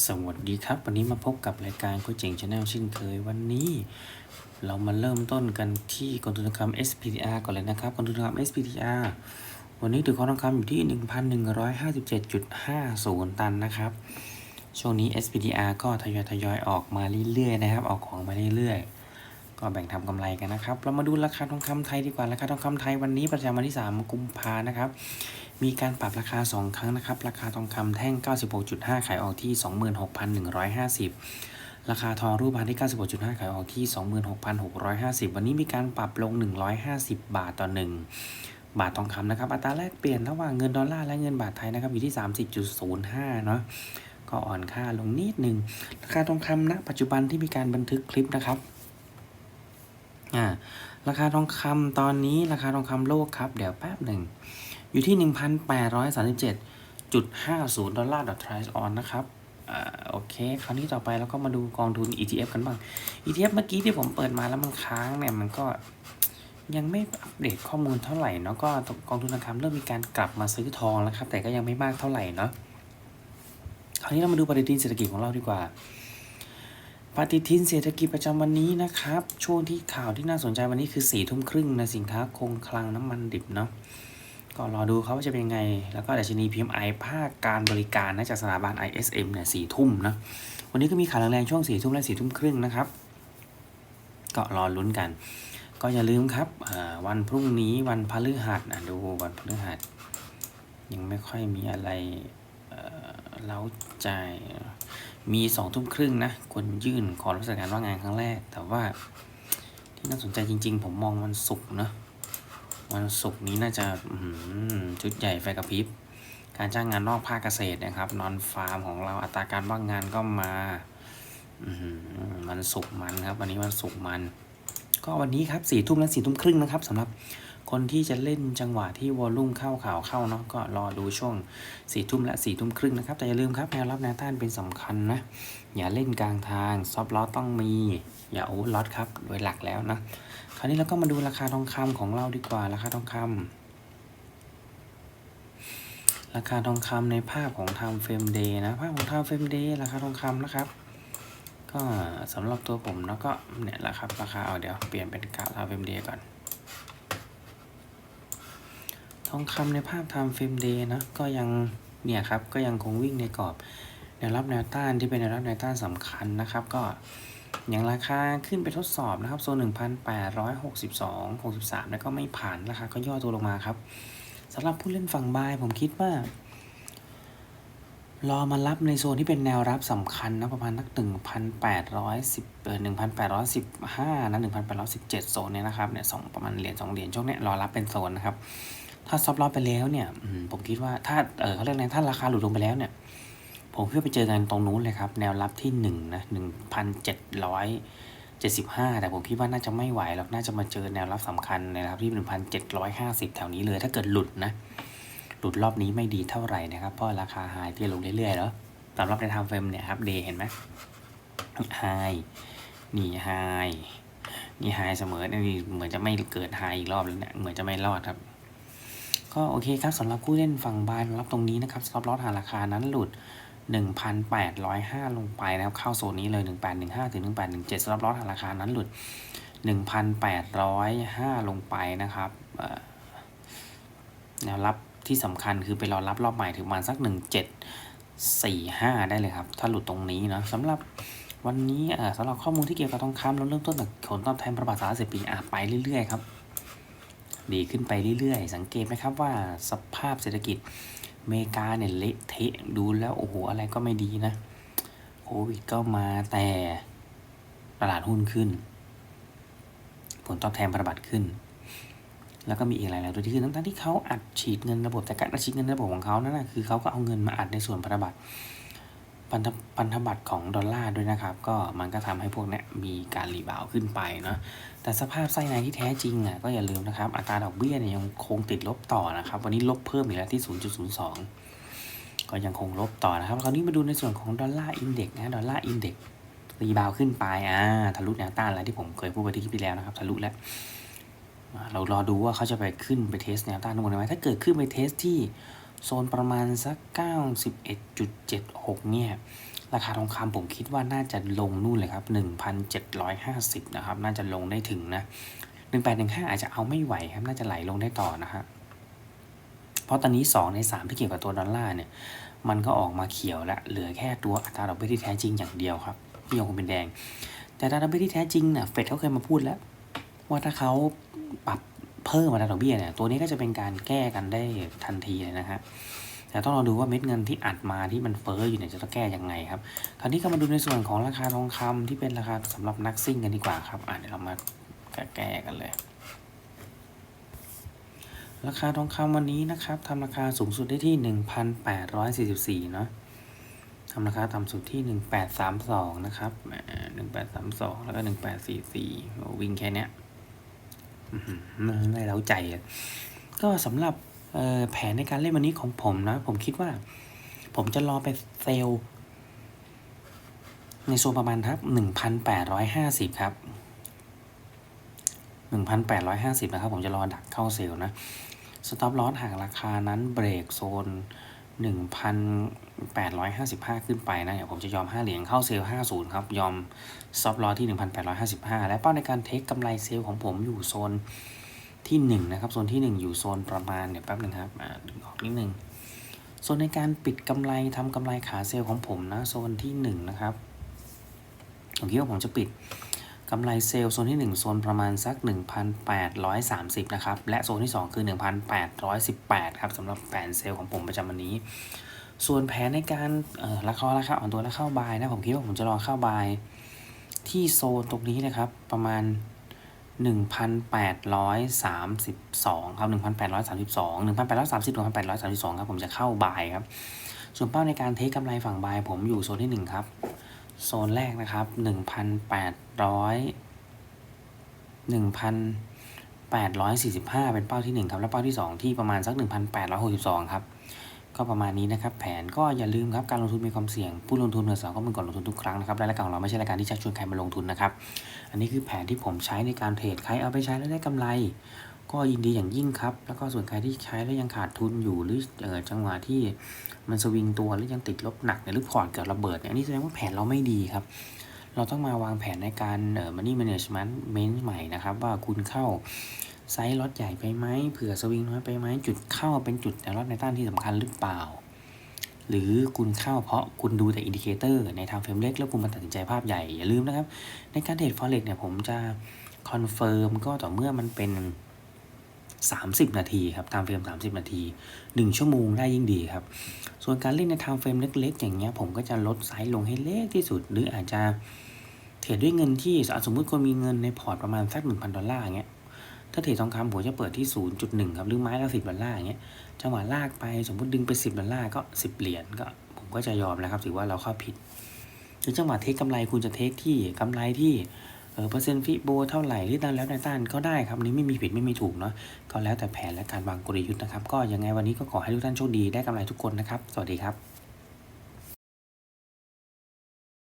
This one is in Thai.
สวัสดีครับ วันนี้มาพบกับรายการโคชเจ๋งชาแนลเช่นเคยวันนี้ เรามาเริ่มต้นกันที่กองทุนทองคำ SPDR ก่อนเลยนะครับกองทุนทองคำ SPDR วันนี้ถือคองทองคำอยู่ที่ 1,157.50 ตันนะครับ ช่วงนี้ SPDR ก็ทยอยทยอยออกมาเรื่อยๆนะครับ ออกของมาเรื่อยๆ ก็แบ่งทำกำไรกันนะครับ เรามาดูราคาทองคำไทยดีกว่าราคาทองคำไทยวันนี้ประจำวันที่ 3 กุมภานะครับ มีการปรับราคา 2 ครั้งนะครับ ราคาทองคำแท่ง 96.5 ขายออกที่ 26,150 ราคาทองรูปพรรณที่ 96.5 ขายออกที่ 26,650 วันนี้มีการปรับลง 150 บาทต่อ 1 บาททองคำนะครับ อัตราแลกเปลี่ยนระหว่างเงินดอลลาร์และเงินบาทไทยนะครับ อยู่ที่ 30.05 เนาะ ก็อ่อนค่าลงนิดหนึ่งราคาทองคำณปัจจุบันที่มีการบันทึกคลิปนะครับอ่าราคาทองคำตอนนี้ราคาทองคำโลกครับ เดี๋ยวแป๊บหนึ่ง อยู่ที่ 1,837.50 ดอลลาร์ต่อทรายออนนะครับอ่าโอเค คราวนี้ต่อไปเราก็มาดูกองทุน ETF กันบ้าง ETF เมื่อกี้ที่ผมเปิดมาแล้วมันค้างเนี่ย มันก็ยังไม่อัปเดตข้อมูลเท่าไหร่เนาะก็กองทุนทองคำเริ่มมีการกลับมาซื้อทองแล้วครับ แต่ก็ยังไม่มากเท่าไหร่เนาะคราวนี้เรามาดูปฏิทินเศรษฐกิจของเราดีกว่า ปฏิทินเศรษฐกิจประจำวันนี้นะครับ ช่วงที่ข่าวที่น่าสนใจวันนี้คือสี่ทุ่มครึ่งนะสินค้าคงคลังน้ำมันดิบเนาะ ก็รอดูเขาว่าจะเป็นยังไง แล้วก็ดัชนี PMI ภาคการบริการนะจากสถาบัน ISM เนี่ยสี่ทุ่มนะวันนี้ก็มีข่าวแรงๆช่วงสี่ทุ่มและสี่ทุ่มครึ่งนะครับ ก็รอลุ้นกัน ก็อย่าลืมครับวันพรุ่งนี้วันพฤหัสนะดูวันพฤหัสยังไม่ค่อยมีอะไรเล้าใจมีสองทุ่มครึ่งนะคนยื่นขอรับราชการว่างงานครั้งแรก แต่ว่าที่น่าสนใจจริง ๆ ผมมองวันศุกร์นะ วันศุกร์นี้น่าจะชุดใหญ่ไฟกระพริบ การจ้างงานนอกภาคเกษตรนะครับ นอนฟาร์มของเราอัตราการว่างงานก็มาวันศุกร์มันครับ วันนี้วันศุกร์มัน ก็วันนี้ครับสี่ทุ่มและสี่ทุ่มครึ่งนะครับสำหรับ คนที่จะเล่นจังหวะที่วอลลุ่มเข้าข่าวเข้าเนาะก็รอดูช่วงสี่ทุ่มและสี่ทุ่มครึ่งนะครับ แต่อย่าลืมครับแนวรับแนวต้านเป็นสำคัญนะ อย่าเล่นกลางทางซอฟต์ลอตต้องมี อย่าโอเวอร์ลอตครับ โดยหลักแล้วนะ คราวนี้เราก็มาดูราคาทองคำของเราดีกว่าราคาทองคำราคาทองคำในภาพของ Time Frame Day นะภาพของ Time Frame Day ราคาทองคำนะครับก็สำหรับตัวผมแล้วก็เนี่ยแหละครับราคาเอาเดี๋ยวเปลี่ยนเป็นกราฟ Time Frame Day ก่อน ทองคำในภาพ Time Frame Day นะ ก็ยังเนี่ยครับ ก็ยังคงวิ่งในกรอบแนวรับแนวต้านที่เป็นแนวรับแนวต้านสำคัญนะครับ ก็อย่างราคาขึ้นไปทดสอบนะครับ โซน 1,862 63 แล้วก็ไม่ผ่านราคาก็ย่อตัวลงมาครับสำหรับผู้เล่นฝั่งบายผมคิดว่า รอมารับในโซนที่เป็นแนวรับสำคัญนะ ประมาณนัก 1,810เอ่อ1,815 นะ 1,817 โซนเนี่ยนะครับเนี่ยสองประมาณเหรียญสองเหรียญช่วงเนี้ยรอรับเป็นโซนนะครับ ถ้าซับลอตไปแล้วเนี่ยผมคิดว่าถ้าเออเขาเรียกไงถ้าราคาหลุดลงไปแล้วเนี่ย ผมคิดว่าไปเจอกันตรงนู้นเลยครับ แนวรับที่หนึ่งนะหนึ่งพันเจ็ดร้อยเจ็ดสิบห้าแต่ผมคิดว่าน่าจะไม่ไหวหรอกน่าจะมาเจอแนวรับสำคัญนะครับที่หนึ่งพันเจ็ดร้อยห้าสิบแถวนี้เลย ถ้าเกิดหลุดนะ หลุดรอบนี้ไม่ดีเท่าไหร่นะครับเพราะราคาไฮที่ลงเรื่อยๆแล้วสำหรับในทางเฟรมเนี่ยครับเดย์เห็นไหมไฮนี่ไฮนี่ไฮเสมอนี่เหมือนจะไม่เกิดไฮอีกรอบแล้วเนี่ยเหมือนจะไม่รอดครับ ก็โอเคครับสำหรับผู้เล่นฝั่งบายรับตรงนี้นะครับสต็อปลอสหาราคานั้นหลุด 1,805 ลงไปนะครับ เข้าโซนนี้เลย 1815 ถึง 1817สำหรับลอสหาราคานั้นหลุด 1,805 ลงไปนะครับแนวรับที่สำคัญคือไปรอรับรอบใหม่ถึงประมาณสัก 1745 ได้เลยครับ ถ้าหลุดตรงนี้นะสำหรับวันนี้เอ่อสำหรับข้อมูลที่เกี่ยวกับทองคำเราเริ่มต้นจากผลตอบแทนประบาท30ปีอะไปเรื่อยๆครับ ดีขึ้นไปเรื่อยๆ สังเกตไหมครับว่าสภาพเศรษฐกิจอเมริกาเนี่ยเละเทะดูแล้วโอ้โหอะไรก็ไม่ดีนะโควิดก็มาแต่ตลาดหุ้นขึ้น ผลตอบแทนพันธบัตรขึ้น แล้วก็มีอีกหลายๆตัวที่ขึ้นทั้งที่เขาอัดฉีดเงินระบบแต่การอัดฉีดเงินระบบของเขานั่นนะคือเขาก็เอาเงินมาอัดในส่วนพันธบัตร พันธพันธบัตรของดอลลาร์ด้วยนะครับ ก็มันก็ทำให้พวกนี้มีการรีบาวขึ้นไปเนาะแต่สภาพไส้ในที่แท้จริงอะก็อย่าลืมนะครับ อัตราดอกเบี้ยเนี่ยยังคงติดลบต่อนะครับ วันนี้ลบเพิ่มอีกแล้วที่ 0.02 ก็ยังคงลบต่อนะครับ คราวนี้มาดูในส่วนของดอลลาร์อินเด็กซ์นะดอลลาร์อินเด็กซ์รีบาวขึ้นไปอ่าทะลุแนวต้านแล้วที่ผมเคยพูดไปที่คลิปที่แล้วนะครับทะลุแล้วเรารอดูว่าเขาจะไปขึ้นไปเทสแนวต้านตรงไหนไหมถ้าเกิดขึ้นไปเทสที่ โซนประมาณสัก 91.76 เนี่ย ราคาทองคำผมคิดว่าน่าจะลงนู่นเลยครับหนึ่งพันเจ็ดร้อยห้าสิบนะครับ น่าจะลงได้ถึงนะหนึ่งแปดหนึ่งห้าอาจจะเอาไม่ไหวครับ น่าจะไหลลงได้ต่อนะฮะ เพราะตอนนี้สองในสามที่เกี่ยวกับตัวดอลลาร์เนี่ย มันก็ออกมาเขียวแล้ว เหลือแค่ตัวอัตราดอกเบี้ยที่แท้จริงอย่างเดียวครับ ที่ยังคงเป็นแดง แต่อัตราดอกเบี้ยที่แท้จริงเนี่ยเฟดเขาเคยมาพูดแล้ว ว่าถ้าเขาปรับ เพิ่มอัตราดอกเบี้ยเนี่ยตัวนี้ก็จะเป็นการแก้กันได้ทันทีเลยนะฮะแต่ต้องรอดูว่าเม็ดเงินที่อัดมาที่มันเฟ้ออยู่เนี่ยจะต้องแก้ยังไงครับ คราวนี้ก็มาดูในส่วนของราคาทองคำที่เป็นราคาสำหรับนักซิ่งกันดีกว่าครับอะเดี๋ยวเรามาแก้กันเลย ราคาทองคำวันนี้นะครับทำราคาสูงสุดได้ที่ 1,844 เนาะทำราคาต่ำสุดที่ 1832 นะครับแหม1832 แล้วก็ 1844โอ้วิ่งแค่เนี้ย ไม่เล้าใจอะก็สำหรับแผนในการเล่นวันนี้ของผมนะ ผมคิดว่า ผมจะรอไปเซลในโซนประมาณครับ1,850ครับ1,850นะครับ ผมจะรอดักเข้าเซลนะ สต็อปลอสห่ากราคานั้นเบรกโซน 1,855 ขึ้นไปนะเดี๋ยวผมจะยอม 5 เหรียญเข้าเซลล์50 ครับ ยอมสต็อปลอที่ 1,855 และเป้าในการเทคกำไรเซลล์ของผมอยู่โซนที่ 1 นะครับ โซนที่ 1 อยู่โซนประมาณ เดี๋ยวแป๊บหนึงครับอ่าดึงออกนิดนึงโซนในการปิดกำไรทำกำไรขาเซลล์ของผมนะ โซนที่ 1 นะครับ ผมคิดว่าผมจะปิด กำไรเซลล์โซนที่ 1 โซนประมาณสัก 1,830 นะครับ และโซนที่ 2 คือ 1,818 ครับสำหรับแผนเซลล์ของผมประจำวันนี้ ส่วนแผนในการเอ่อราคาราคาอ่อนตัวและเข้าบายนะ ผมคิดว่าผมจะรอเข้าบายที่โซนตรงนี้นะครับ ประมาณ 1,832 ครับ 1,832 1,830 1,832 ครับ ผมจะเข้าบายครับ ส่วนเป้าในการเทคกำไรฝั่งบายผมอยู่โซนที่ 1 ครับ โซนแรกนะครับ 1,800 1,845 เป็นเป้าที่ 1 ครับ แล้วเป้าที่ 2 ที่ประมาณสัก 1,862 ครับ ก็ประมาณนี้นะครับ แผนก็อย่าลืมครับ การลงทุนมีความเสี่ยง ผู้ลงทุนเนือสองก็เป็นก่อนลงทุนทุกครั้งนะครับ รายการของเราไม่ใช่รายการที่ชักชวนใครมาลงทุนนะครับ อันนี้คือแผนที่ผมใช้ในการเทรด ใครเอาไปใช้แล้วได้กำไร ก็ยินดีอย่างยิ่งครับ แล้วก็ส่วนใครที่ใช้แล้วยังขาดทุนอยู่หรือออจังหวะที่มันสวิงตัวหรือยังติดลบหนักหรือพอร์ตเกิดระเบิดเนี่ยอันนี้แสดงว่าแผนเราไม่ดีครับ เราต้องมาวางแผนในการเอ่อ money management เมนใหม่นะครับ ว่าคุณเข้าไซส์ล็อตใหญ่ไปไหมเผื่อสวิงน้อยไปไหมจุดเข้าเป็นจุดแนวรับในต้านที่สำคัญหรือเปล่า หรือคุณเข้าเพราะคุณดูแต่อินดิเคเตอร์ในทางเฟรมเล็กแล้วคุณมาตัดสินใจภาพใหญ่อย่าลืมนะครับ ในการเทรด forex เนี่ยผมจะคอนเฟิร์มก็ต่อเมื่อมันเป็น 30 นาทีครับ ตามเฟรม 30 นาที 1 ชั่วโมงได้ยิ่งดีครับ ส่วนการเล่นในทางเฟรมเล็ก ๆ อย่างเงี้ยผมก็จะลดไซส์ลงให้เล็กที่สุด หรืออาจจะเทรดด้วยเงินที่สมมติคนมีเงินในพอร์ตประมาณสัก1,000 ดอลลาร์อย่างเงี้ยถ้าเทรดทองคำผมจะเปิดที่ 0.1 ครับ หรือไม้ละ10 ดอลลาร์อย่างเงี้ยจังหวะลากไปสมมติดึงไป 10 ดอลลาร์ก็ 10 เหรียญก็ผมก็จะยอมแล้วครับถือว่าเราเข้าผิดหรือจังหวะเทคกำไรคุณจะเทคที่กำไรที่ เออเปอร์เซ็นต์ฟิโบเท่าไหร่หรือตันแล้วในต้านก็ได้ครับนนี้ไม่มีผิดไม่มีถูกเนาะก็แล้วแต่แผนและการวางกลยุทธ์นะครับ ก็ยังไงวันนี้ก็ขอให้ทุกท่านโชคดีได้กำไรทุกคนนะครับ สวัสดีครับ